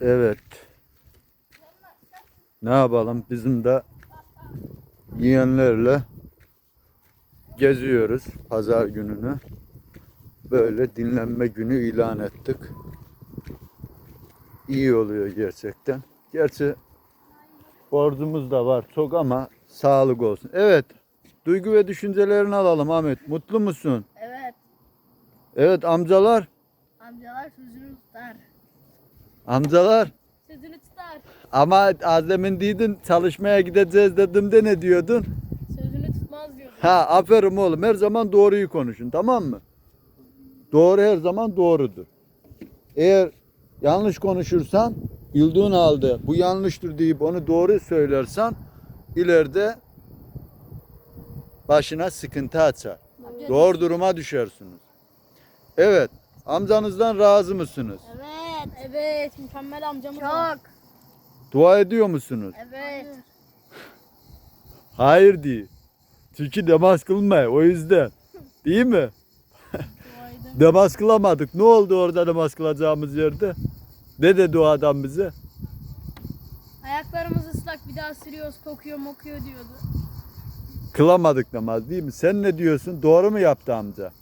Evet. Ne yapalım? Bizim de yiyenlerle geziyoruz pazar gününü. Böyle dinlenme günü ilan ettik. İyi oluyor gerçekten. Gerçi borcumuz da var çok ama sağlık olsun. Evet. Duygu ve düşüncelerini alalım Ahmet. Mutlu musun? Evet. Evet amcalar. Amcalar sözünü tutar. Amcalar. Sözünü tutar. Ama az demin dedin çalışmaya gideceğiz dedim de ne diyordun? Sözünü tutmaz diyordu. Ha aferin oğlum her zaman doğruyu konuşun tamam mı? Doğru her zaman doğrudur. Eğer yanlış konuşursan bildiğin halde bu yanlıştır deyip onu doğru söylersen ileride başına sıkıntı açar. Doğru duruma düşersiniz. Evet. Amcanızdan razı mısınız? Evet. Evet. Mükemmel amcamız Çok. Dua ediyor musunuz? Evet. Hayır değil. Çünkü namaz kılmıyor o yüzden. Değil mi? namaz kılamadık. Ne oldu orada namaz kılacağımız yerde? Ne dedi o adam bize? Ayaklarımız ıslak bir daha sürüyoruz kokuyor mokuyor diyordu. Kılamadık namaz değil mi? Sen ne diyorsun? Doğru mu yaptı amca?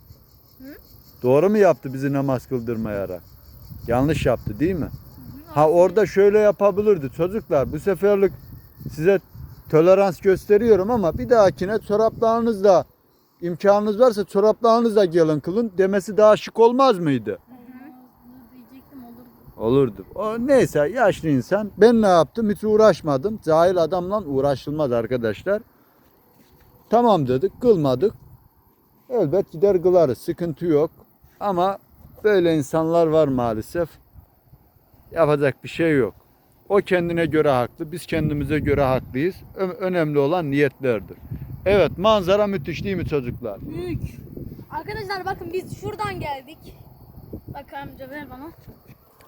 Hı? Doğru mu yaptı bizi namaz kıldırmayarak? Yanlış yaptı değil mi? Ha orada şöyle yapabilirdi. Çocuklar bu seferlik size tolerans gösteriyorum ama bir dahakine çoraplarınızda imkanınız varsa çoraplarınızla gelin kılın demesi daha şık olmaz mıydı? Olurdu. O neyse yaşlı insan. Ben ne yaptım? Hiç uğraşmadım. Cahil adamla uğraşılmaz arkadaşlar. Tamam dedik, kılmadık. Elbet gider kılarız. Sıkıntı yok. Ama böyle insanlar var maalesef. Yapacak bir şey yok. O kendine göre haklı, biz kendimize göre haklıyız. Ö- önemli olan niyetlerdir. Evet, manzara müthiş değil mi çocuklar? Büyük. Arkadaşlar bakın biz şuradan geldik. Bak amca ver bana.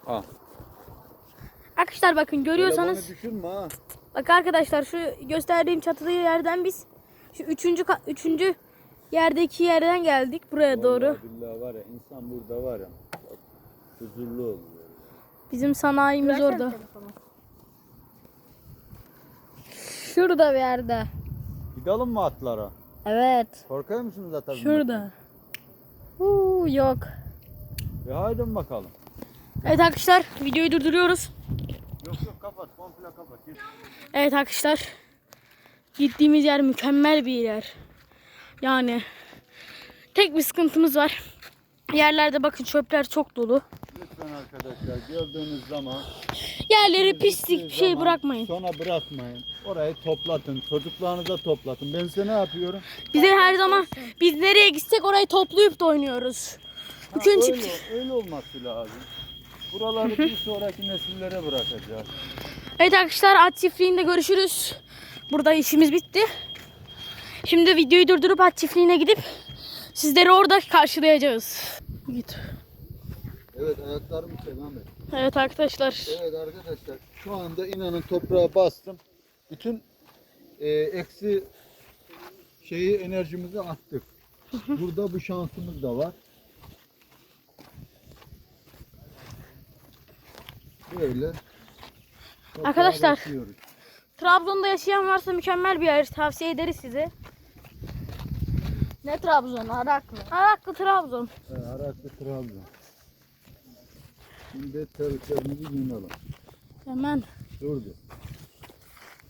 Al. Arkadaşlar bakın görüyorsanız. Düşürme ha. Bak arkadaşlar şu gösterdiğim çatılı yerden biz şu üçüncü üçüncü yerdeki yerden geldik buraya doğru. Vallahi billahi var ya insan burada var ya. bak, Huzurlu oluyor. Bizim sanayimiz orada. Şurada bir yerde. Gidelim mi atlara? Evet. Korkar mısınız ata binmekten? Şurada. Uuu yok. E haydi bakalım. Evet arkadaşlar videoyu durduruyoruz. Yok yok kapat komple kapat. Git. Evet arkadaşlar. Gittiğimiz yer mükemmel bir yer. Yani tek bir sıkıntımız var. Yerlerde bakın çöpler çok dolu. Lütfen arkadaşlar gördüğünüz zaman Yerleri pislik bir şey zaman bırakmayın. Sonra bırakmayın. Orayı toplatın. Çocuklarınıza toplatın. Ben size ne yapıyorum? Bize her zaman biz nereye gitsek orayı toplayıp da oynuyoruz. Bugün Ha, çıktı. öyle, öyle olması lazım. Buraları bir sonraki nesillere bırakacağız. Evet arkadaşlar at çiftliğinde görüşürüz. Burada işimiz bitti. Şimdi videoyu durdurup at çiftliğine gidip sizleri orada karşılayacağız. Git. Evet ayaklarımı selam et. Evet arkadaşlar. Evet arkadaşlar şu anda inanın toprağa bastım. Bütün e, eksi şeyi enerjimizi attık. Burada bu şansımız da var. Böyle. Arkadaşlar. Trabzon'da yaşayan varsa mükemmel bir yer tavsiye ederiz size. Ne Trabzon? Araklı. Araklı Trabzon. Evet, Araklı Trabzon. Şimdi terliklerimizi giyinelim. Hemen. Durdu.